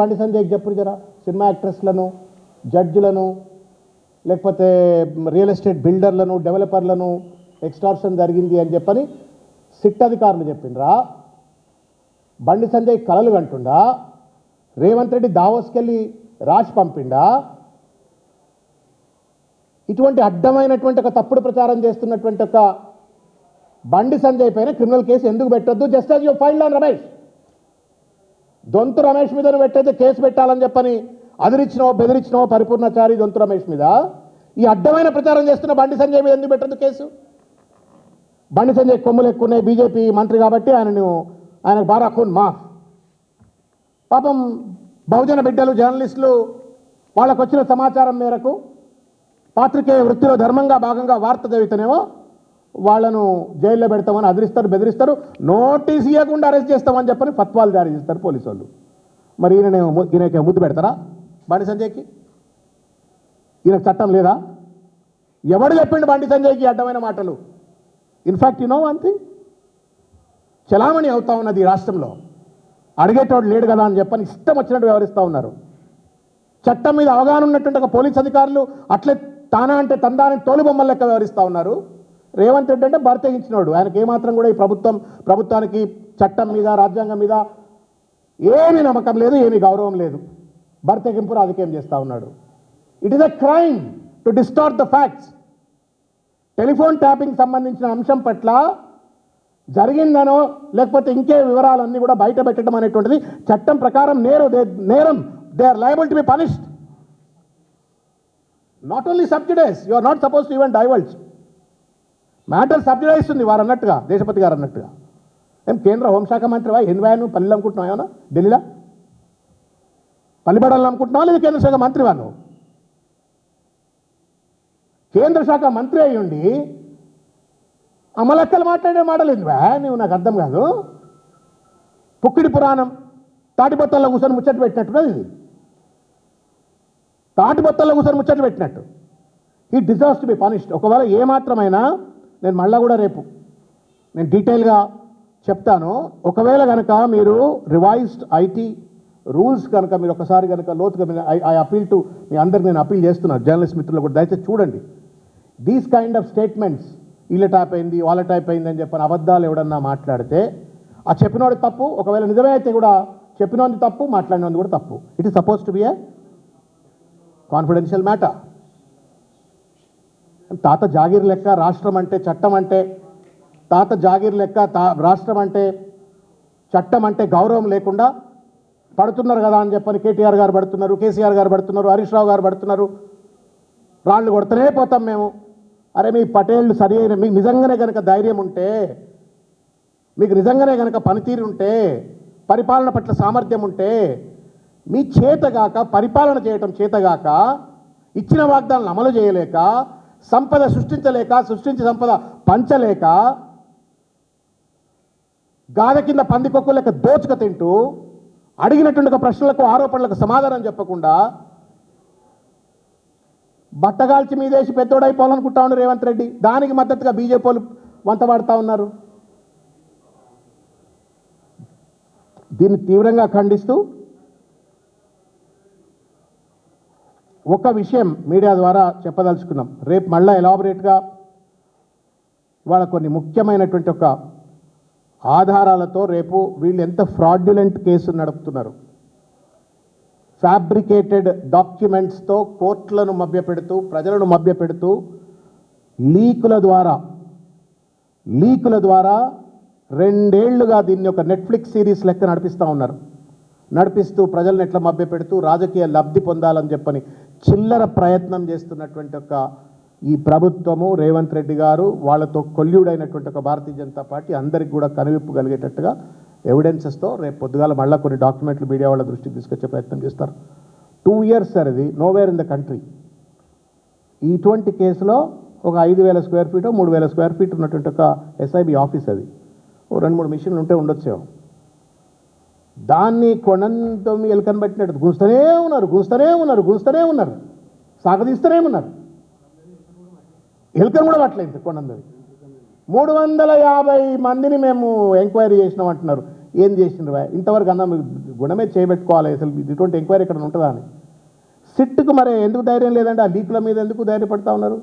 బండి సంజయ్కి చెప్పు జరా సినిమా యాక్ట్రెస్లను జడ్జిలను లేకపోతే రియల్ ఎస్టేట్ బిల్డర్లను డెవలపర్లను ఎక్స్టార్షన్ జరిగింది అని చెప్పని సిట్ అధికారులు చెప్పిండ్రా. బండి సంజయ్ కలలు కంటుండా. రేవంత్ రెడ్డి దావోస్కెళ్ళి రాసి పంపిండా. ఇటువంటి అడ్డమైనటువంటి ఒక తప్పుడు ప్రచారం చేస్తున్నటువంటి ఒక బండి సంజయ్ పైన క్రిమినల్ కేసు ఎందుకు పెట్టొద్దు? Just you file on Ramesh. Donthu Ramesh మీద నువ్వు పెట్టయితే కేసు పెట్టాలని చెప్పని అదిరిచ్చినవో బెదిరించినవో పరిపూర్ణచారి దొంతు రమేష్ మీద. ఈ అడ్డమైన ప్రచారం చేస్తున్న బండి సంజయ్ మీద ఎందుకు పెట్టదు కేసు? బండి సంజయ్ కొమ్ములు ఎక్కున్నాయి బీజేపీ మంత్రి కాబట్టి ఆయనను ఆయనకు బారాఖూన్ మాఫ్. పాపం బహుజన బిడ్డలు జర్నలిస్టులు వాళ్ళకు వచ్చిన సమాచారం మేరకు పాత్రికేయ వృత్తిలో ధర్మంగా భాగంగా వార్త చదివితేనేమో వాళ్ళను జైల్లో పెడతామని అదిరిస్తారు బెదిరిస్తారు. నోటీస్ ఇవ్వకుండా అరెస్ట్ చేస్తామని చెప్పని ఫత్వాలు జారీ చేస్తారు పోలీసు వాళ్ళు మరి ఈయన ఈయనకి ముద్దు పెడతారా? బండి సంజయ్కి? ఈయనకు చట్టం లేదా? ఎవడు చెప్పిండు బండి సంజయ్కి అడ్డమైన మాటలు? ఇన్ఫ్యాక్ట్ యునో నో చలామణి అవుతా ఉన్నది ఈ రాష్ట్రంలో. అడిగేటోడు లేడు కదా అని చెప్పని ఇష్టం వచ్చినట్టు వ్యవహరిస్తూ ఉన్నారు. చట్టం మీద అవగాహన ఉన్నటువంటి ఒక పోలీస్ అధికారులు అట్లే తానా అంటే తందాని తోలుబొమ్మల లెక్క వ్యవహరిస్తూ ఉన్నారు. రేవంత్ రెడ్డి అంటే బర్తగించినోడు ఆయనకి ఏమాత్రం కూడా ఈ ప్రభుత్వం ప్రభుత్వానికి చట్టం మీద రాజ్యాంగం మీద ఏమీ నమ్మకం లేదు ఏమీ గౌరవం లేదు. భర్తగింపు రాజకీయం చేస్తూ ఉన్నాడు. It is a crime to distort the facts telephone tapping సంబంధించిన అంశం పట్ల జరిగిందనో లేకపోతే ఇంకే వివరాలన్నీ కూడా బయట పెట్టడం అనేటువంటిది చట్టం ప్రకారం నేరు దే- నేరం. They are liable to be punished not only subsidize you are not suppose to even diverse matter subsidize ఉంది వారు అన్నట్టుగా దేశపతి గారు అన్నట్టుగా. ఏం కేంద్ర హోంశాఖ మంత్రివా ఎన్వై నువ్వు పల్లెలు అనుకుంటున్నావు ఏమన్నా? ఢిల్లీలో? పల్లిబడాలని అనుకుంటున్నావా లేదా కేంద్ర శాఖ మంత్రివా నువ్వు కేంద్ర శాఖ మంత్రి అయి ఉండి అమలక్కలు మాట్లాడే మాటలేదువా నువ్వు నాకు అర్థం కాదు. పుక్కిడి పురాణం తాటిబొత్తల్లో కూర్చొని ముచ్చట పెట్టినట్టుగా ఇది. తాటిబొత్తల్లో కూర్చొని ముచ్చట పెట్టినట్టు. ఈ డిజాస్టర్ బి పనిష్డ్. ఒకవేళ ఏమాత్రమైనా నేను మళ్ళీ కూడా రేపు. నేను డీటెయిల్గా చెప్తాను. ఒకవేళ కనుక మీరు రివైజ్డ్ ఐటీ రూల్స్ కనుక మీరు ఒకసారి కనుక లోతుగా మీరు ఐ అపీల్ టు మీ అందరికి నేను అపీల్ చేస్తున్నాను జర్నలిస్ట్ మిత్రులు కూడా. దయచేసి చూడండి. దీస్ కైండ్ ఆఫ్ స్టేట్మెంట్స్ వీళ్ళ టైప్ అయింది వాళ్ళ టైప్ అయింది అని చెప్పని అబద్ధాలు ఎవడన్నా మాట్లాడితే ఆ చెప్పినోడి తప్పు. ఒకవేళ నిజమే అయితే కూడా చెప్పినోంది తప్పు మాట్లాడినది కూడా తప్పు. It is suppose to be a confidential matter తాత జాగీర్ లెక్క రాష్ట్రం అంటే చట్టం అంటే తాత జాగీర్ లెక్క తా రాష్ట్రం అంటే చట్టం అంటే గౌరవం లేకుండా పడుతున్నారు కదా అని చెప్పని కేటీఆర్ గారు పడుతున్నారు కేసీఆర్ గారు పడుతున్నారు హరీష్ రావు గారు పడుతున్నారు. రాళ్ళు కొడుతూనే పోతాం మేము. అరే మీ పటేళ్ళు సరి అయిన మీకు నిజంగానే కనుక ధైర్యం ఉంటే మీకు నిజంగానే కనుక పనితీరు ఉంటే పరిపాలన పట్ల సామర్థ్యం ఉంటే మీ చేతగాక పరిపాలన చేయటం చేతగాక ఇచ్చిన వాగ్దానాలను అమలు చేయలేక సంపద సృష్టించలేక సృష్టించి సంపద పంచలేక గాథ కింద పందికొక్కు లెక్క దోచుక తింటూ అడిగినటువంటి ప్రశ్నలకు ఆరోపణలకు సమాధానం చెప్పకుండా బట్టగాల్చి మీదేసి పెద్దోడైపోవాలనుకుంటా ఉన్నారు రేవంత్ రెడ్డి. దానికి మద్దతుగా బీజేపీ వాళ్ళు వంత పడతా ఉన్నారు. దీన్ని తీవ్రంగా ఖండిస్తూ ఒక విషయం మీడియా ద్వారా చెప్పదలుచుకున్నాం. రేపు మళ్ళీ ఎలాబరేట్గా ఇవాళ కొన్ని ముఖ్యమైనటువంటి ఒక ఆధారాలతో రేపు వీళ్ళు ఎంత ఫ్రాడ్యులెంట్ కేసు నడుపుతున్నారు. ఫ్యాబ్రికేటెడ్ డాక్యుమెంట్స్తో కోర్టులను మభ్యపెడుతూ ప్రజలను మభ్యపెడుతూ లీకుల ద్వారా లీకుల ద్వారా రెండేళ్ళుగా దీన్ని ఒక నెట్ఫ్లిక్స్ సిరీస్ లెక్క నడిపిస్తూ ఉన్నారు. నడిపిస్తూ ప్రజలను ఎట్లా మభ్యపెడుతూ రాజకీయ లబ్ధి పొందాలని చెప్పని చిల్లర ప్రయత్నం చేస్తున్నటువంటి ఒక ఈ ప్రభుత్వము రేవంత్ రెడ్డి గారు వాళ్ళతో కొల్యుడైనటువంటి ఒక భారతీయ జనతా పార్టీ అందరికి కూడా కనువిప్పు కలిగేటట్టుగా ఎవిడెన్సెస్తో రేపు పొద్దుగాల మళ్ళీ కొన్ని డాక్యుమెంట్లు మీడియా వాళ్ళ దృష్టికి తీసుకొచ్చే ప్రయత్నం చేస్తారు. టూ ఇయర్స్ సార్ ఇది. నోవేర్ ఇన్ ద కంట్రీ ఇటువంటి కేసులో ఒక ఐదు వేల స్క్వేర్ ఫీట్ మూడు వేల స్క్వేర్ ఫీట్ ఉన్నటువంటి ఒక ఎస్ఐబి ఆఫీస్ అది. ఓ రెండు మూడు మిషన్లు ఉంటే ఉండొచ్చేమో. దాన్ని కొనంతో ఎలుకని పెట్టినట్టు గుంస్తూనే ఉన్నారు గుంస్తూనే ఉన్నారు గుంస్తూనే ఉన్నారు. సాగదీస్తూనే ఉన్నారు. ఎలుకను కూడా పట్టలేదు కొండందరి మూడు వందల యాభై మందిని మేము ఎంక్వైరీ చేసినాం అంటున్నారు. ఏం చేసిండ్రు ఇంతవరకు అన్న గుణమే చేయబెట్టుకోవాలి అసలు. ఇటువంటి ఎంక్వైరీ ఇక్కడ ఉంటుందా అని. సిట్టుకు మరి ఎందుకు ధైర్యం లేదంటే ఆ లీకుల మీద ఎందుకు ధైర్యపడతా ఉన్నారు?